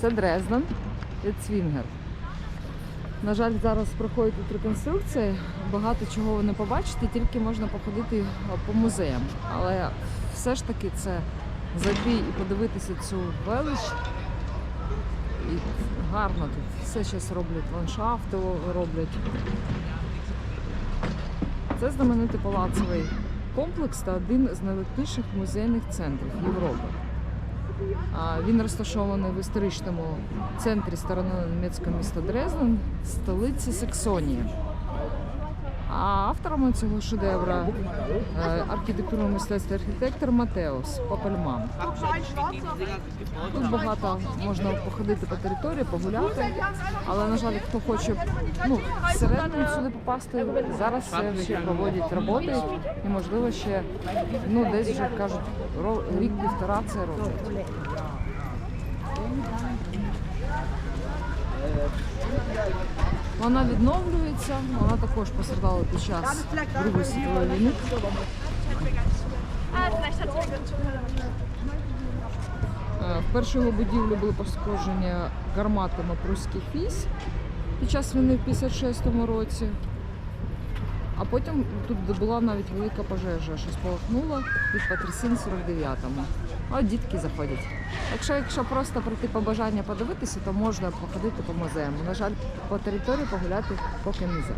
Це Дрезден від Цвінгер. На жаль, зараз проходить тут реконструкція. Багато чого ви не побачите, тільки можна походити по музеям. Але все ж таки це зайти і подивитися цю велич. І гарно тут. Все зараз роблять ландшафти роблять. Це знаменитий палацовий комплекс та один з найвидатніших музейних центрів Європи. Він розташований в історичному центрі сторони німецького міста Дрезден, столиці Саксонії. А автором цього шедевра е, архітектурного мистецтва архітектор Матеус Попельман. Тут багато можна походити по території, погуляти, але на жаль, хто хоче ну, всередину сюди попасти, зараз ще проводять роботи і можливо ще ну десь вже кажуть рік-півтора це роблять. Вона відновлюється, вона також пострадала під час Другої світової війни. В Е, Вперше його будівлю були пошкоджені гарматами прусських військ під час війни в 56-му році. А потім тут була навіть велика пожежа, що спалахнула від потрясінь в 49-му. А дітки заходять. Якщо, якщо просто прийти побажання подивитися, то можна походити по музеям. На жаль, по території погуляти поки не можна.